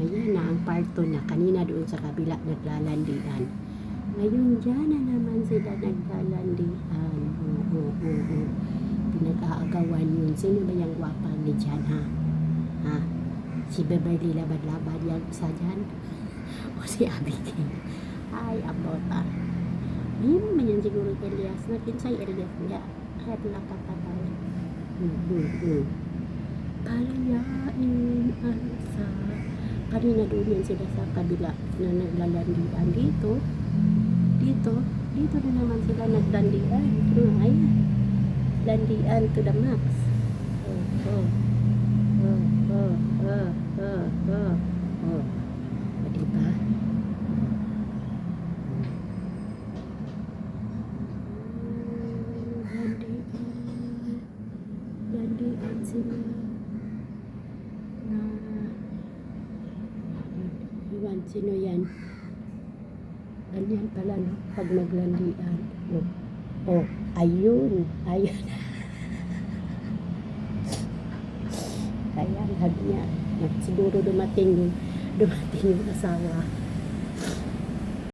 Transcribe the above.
Ayan na ang part 2 na kanina doon sa kabila naglalandian. Ngayon dyan na naman sila naglalandian. Oo, oo, oo. Pinag-aagawan yun. Sino ba yung gwapa ni dyan ha? Ha? Si Beverly Labad-Labad yan sa dyan? O si Abigail? Ay, abota. Ayun man yan siguro kay Elias. Nakinsay Elias niya. Kahit nakakatawa. Hmm, hmm, hmm. Palayain ang sa kami na doon sila sa kabila na naglalandian dito dito dito na naman sila naglandian hmm, ayan landian to the max oh, oh. Oh, oh, oh, oh, oh, oh. Diba? Landian. Landian sila. Iwan, sino yan? Ganyan pala, no? Pag naglandian. Oh, oh ayun. Ayun. Kaya, sabi niya, siguro dumating yung, dumating yung asawa.